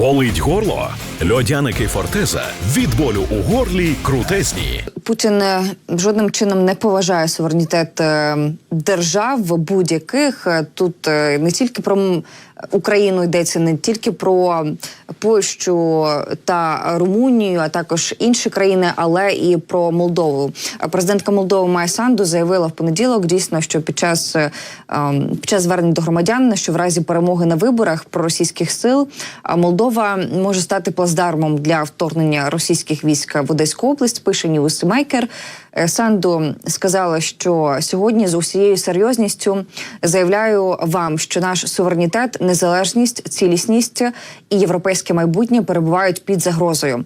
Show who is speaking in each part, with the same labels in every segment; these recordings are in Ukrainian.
Speaker 1: Болить горло? Льодяники Фортеза від болю у горлі крутезні.
Speaker 2: Путін е, жодним чином не поважає суверенітет е, держав будь-яких. Е, Тут не тільки про Україну йдеться, не тільки про Польщу та Румунію, а також інші країни, але і про Молдову. Е, Президентка Молдови Майя Санду заявила в понеділок дійсно, що під час е, ем, під час звернень до громадян, що в разі перемоги на виборах проросійських сил Молдова може стати плацдармом для вторгнення російських військ в Одеську область. Пише Ньюсмейкер. Е, Санду сказала, що сьогодні з усією серйозністю заявляю вам, що наш суверенітет, незалежність, цілісність і європейське майбутнє перебувають під загрозою.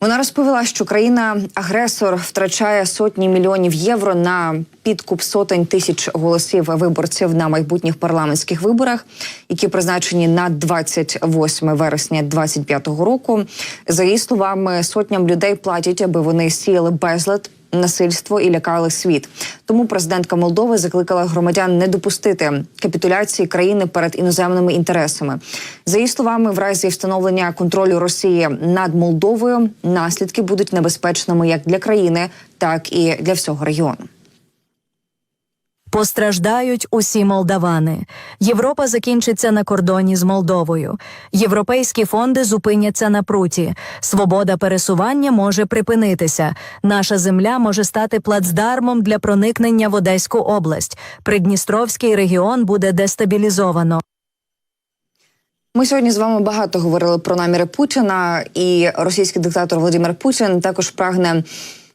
Speaker 2: Вона розповіла, що країна-агресор втрачає сотні мільйонів євро на підкуп сотень тисяч голосів виборців на майбутніх парламентських виборах, які призначені на 28 вересня 2025 року. За її словами, сотням людей платять, аби вони сіяли безлад. Насильство і лякали світ. Тому президентка Молдови закликала громадян не допустити капітуляції країни перед іноземними інтересами. За її словами, в разі встановлення контролю Росії над Молдовою наслідки будуть небезпечними як для країни, так і для всього регіону.
Speaker 3: Постраждають усі молдавани. Європа закінчиться на кордоні з Молдовою. Європейські фонди зупиняться на пруті. Свобода пересування може припинитися. Наша земля може стати плацдармом для проникнення в Одеську область. Придністровський регіон буде дестабілізовано.
Speaker 2: Ми сьогодні з вами багато говорили про наміри Путіна, і російський диктатор Володимир Путін також прагне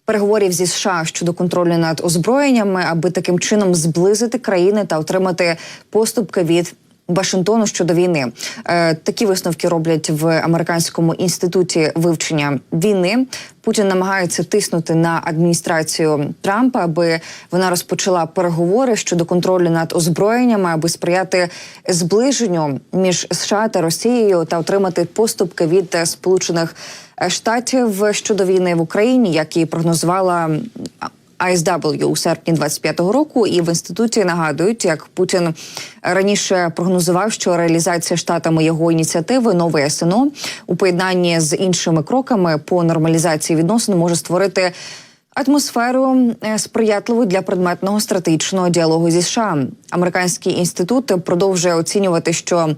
Speaker 2: переговорів зі США щодо контролю над озброєннями, аби таким чином зблизити країни та отримати поступки від. Вашингтону щодо війни е, такі висновки роблять в американському інституті вивчення війни. Путін намагається тиснути на адміністрацію Трампа, аби вона розпочала переговори щодо контролю над озброєннями, аби сприяти зближенню між США та Росією та отримати поступки від е, Сполучених Штатів щодо війни в Україні, як і прогнозувала. ISW у серпні 25-го року, і в інституті нагадують, як Путін раніше прогнозував, що реалізація штатами його ініціативи новий СНО у поєднанні з іншими кроками по нормалізації відносин може створити. Атмосферу е, сприятливу для предметного стратегічного діалогу зі США. Американський інститут продовжує оцінювати, що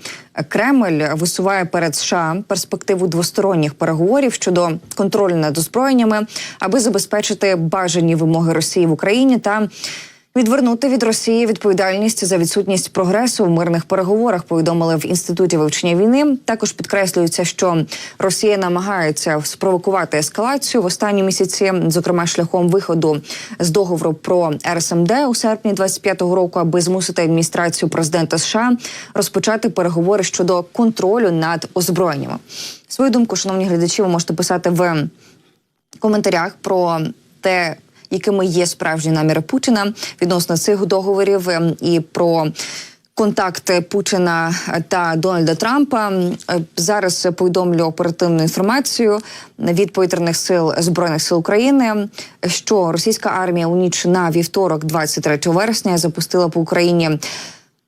Speaker 2: Кремль висуває перед США перспективу двосторонніх переговорів щодо контролю над озброєннями, аби забезпечити бажані вимоги Росії в Україні та Відвернути від Росії відповідальність за відсутність прогресу в мирних переговорах. Повідомили в інституті вивчення війни. Також підкреслюється, що Росія намагається спровокувати ескалацію в останні місяці, зокрема шляхом виходу з договору про РСМД у серпні 25-го року, аби змусити адміністрацію президента США розпочати переговори щодо контролю над озброєннями. Свою думку, шановні глядачі, ви можете писати в коментарях про те якими є справжні наміри Путіна відносно цих договорів ем, і про. Контакти Путіна та Дональда Трампа Е, зараз повідомлю оперативну інформацію від повітряних сил збройних сил України, що російська армія у ніч на вівторок, 23 вересня, запустила по Україні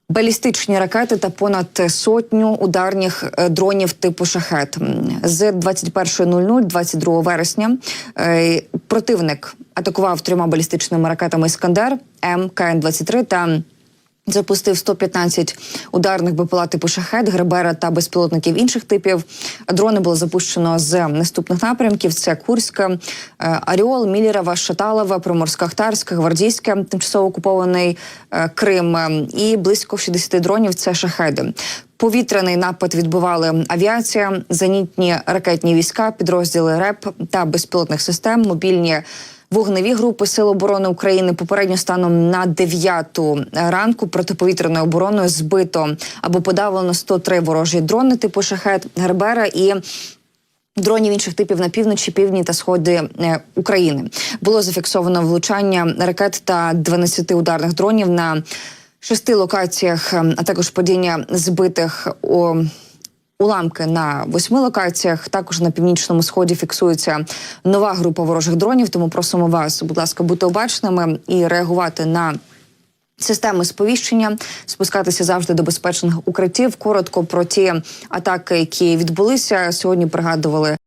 Speaker 2: балістичні ракети та понад сотню ударних е, дронів типу шахет з 21.00 22 вересня. е, Противник атакував трьома балістичними ракетами Іскандер М КН 23 та. Запустив 115 ударних БПЛА типу шахет, гребера та безпілотників інших типів. Дрони було запущено з наступних напрямків: це Курська, е, Аріол, Мілєрова, Шаталова, Приморська-Ахтарська, Гвардійська, тимчасово окупований е, Крим е, і близько 60 дронів. Це шахеди. Повітряний напад відбували авіація, зенітні ракетні війська, підрозділи РЕП та безпілотних систем, мобільні. Вогневі групи Сил оборони України попередньо станом на 9 ранку протиповітряною обороною збито або подавлено 103 ворожі дрони типу шахет Гербера і. Дронів інших типів на півночі, півдні та сходи е, України було зафіксовано влучання ракет та 12 ударних дронів на шести локаціях, е, а також падіння збитих у Уламки на восьми локаціях. Також на північному сході фіксується нова група ворожих дронів. Тому просимо вас, будь ласка, бути обачними і реагувати на Системи сповіщення спускатися завжди до безпечних укриттів. Коротко про ті атаки, які відбулися сьогодні. Пригадували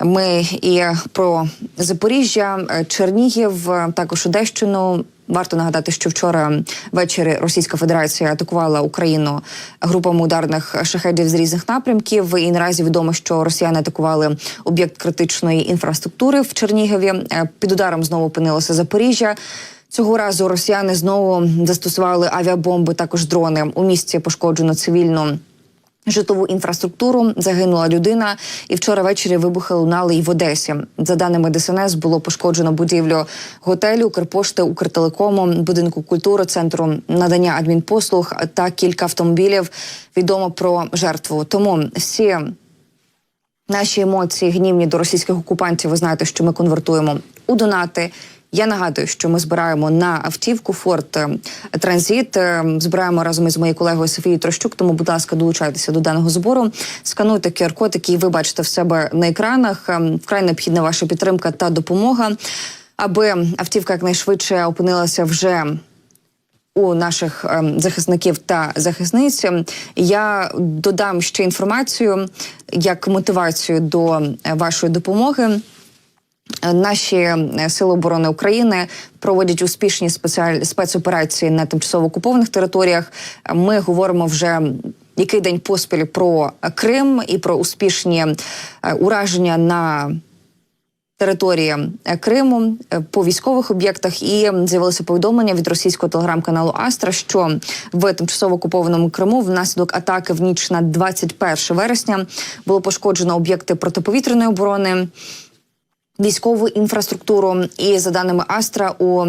Speaker 2: Ми і про Запоріжжя, е, Чернігів, е, також Одещину. Варто нагадати, що вчора ввечері Російська Федерація атакувала Україну групами ударних шахедів з різних напрямків. І наразі відомо, що росіяни атакували об'єкт критичної інфраструктури в Чернігові. Е, Під ударом знову опинилося Запоріжжя. Цього разу росіяни знову застосували авіабомби, також дрони. У місті пошкоджено цивільну житлову інфраструктуру. Загинула людина, і вчора ввечері вибухи лунали і в Одесі. За даними ДСНС, було пошкоджено будівлю готелю, Укрпошти, Укртелекому, будинку культури, центру надання адмінпослуг та кілька автомобілів. Відомо про жертву. Тому всі. Наші емоції гнівні до російських окупантів. Ви знаєте, що ми конвертуємо у донати. Я нагадую, що ми збираємо на автівку Форт е, Транзит. е, Збираємо разом із моєю колегою Софією Трощук. Тому, будь ласка, долучайтеся до даного збору. Скануйте QR-код, який ви бачите в себе на екранах. Е, Вкрай необхідна ваша підтримка та допомога, аби автівка якнайшвидше опинилася вже у наших захисників та захисниць. Я додам ще інформацію як мотивацію до е, вашої допомоги. Наші е, сили оборони України проводять успішні спеціаль... спецоперації на тимчасово окупованих територіях. Ми говоримо вже який день поспіль про Крим і про успішні е, ураження на території Криму е, по військових об'єктах і з'явилося повідомлення від російського телеграм-каналу Астра, що в тимчасово окупованому Криму внаслідок атаки в ніч на 21 вересня було пошкоджено об'єкти протиповітряної оборони. Військову інфраструктуру, і за даними Астра, у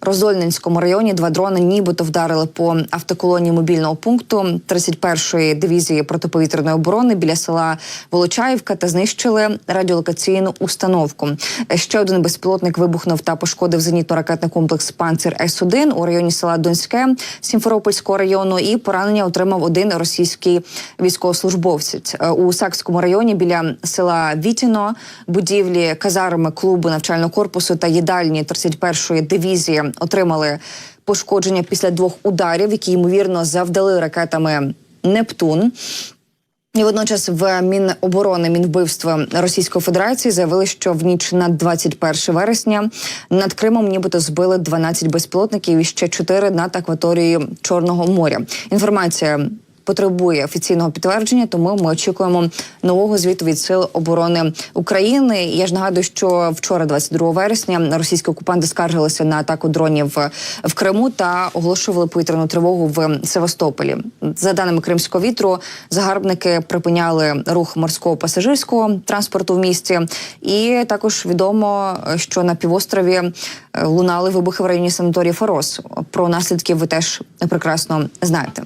Speaker 2: Розольненському районі два дрони нібито вдарили по автоколонії мобільного пункту 31-ї дивізії протиповітряної оборони біля села Волочаївка та знищили радіолокаційну установку. Ще один безпілотник вибухнув та пошкодив зенітно-ракетний комплекс Панцир С 1 у районі села Донське Сімферопольського району. І поранення отримав один російський військовослужбовець Е, у Сакському районі біля села Вітіно. Будівлі казарми клубу навчального корпусу та їдальні 31-ї дивізії отримали пошкодження після двох ударів, які ймовірно завдали ракетами Нептун. І водночас в Міноборони Мінвбивства Російської Федерації заявили, що в ніч на 21 вересня над Кримом нібито збили 12 безпілотників і ще 4 над акваторією Чорного моря. Інформація потребує офіційного підтвердження, тому ми очікуємо нового звіту від сил оборони України. Я ж нагадую, що вчора, 22 вересня, російські окупанти скаржилися на атаку дронів в Криму та оголошували повітряну тривогу в Севастополі. За даними кримського вітру, загарбники припиняли рух морського пасажирського транспорту в місті, і також відомо, що на півострові е, лунали вибухи в районі санаторії Форос. Про наслідки ви теж прекрасно знаєте.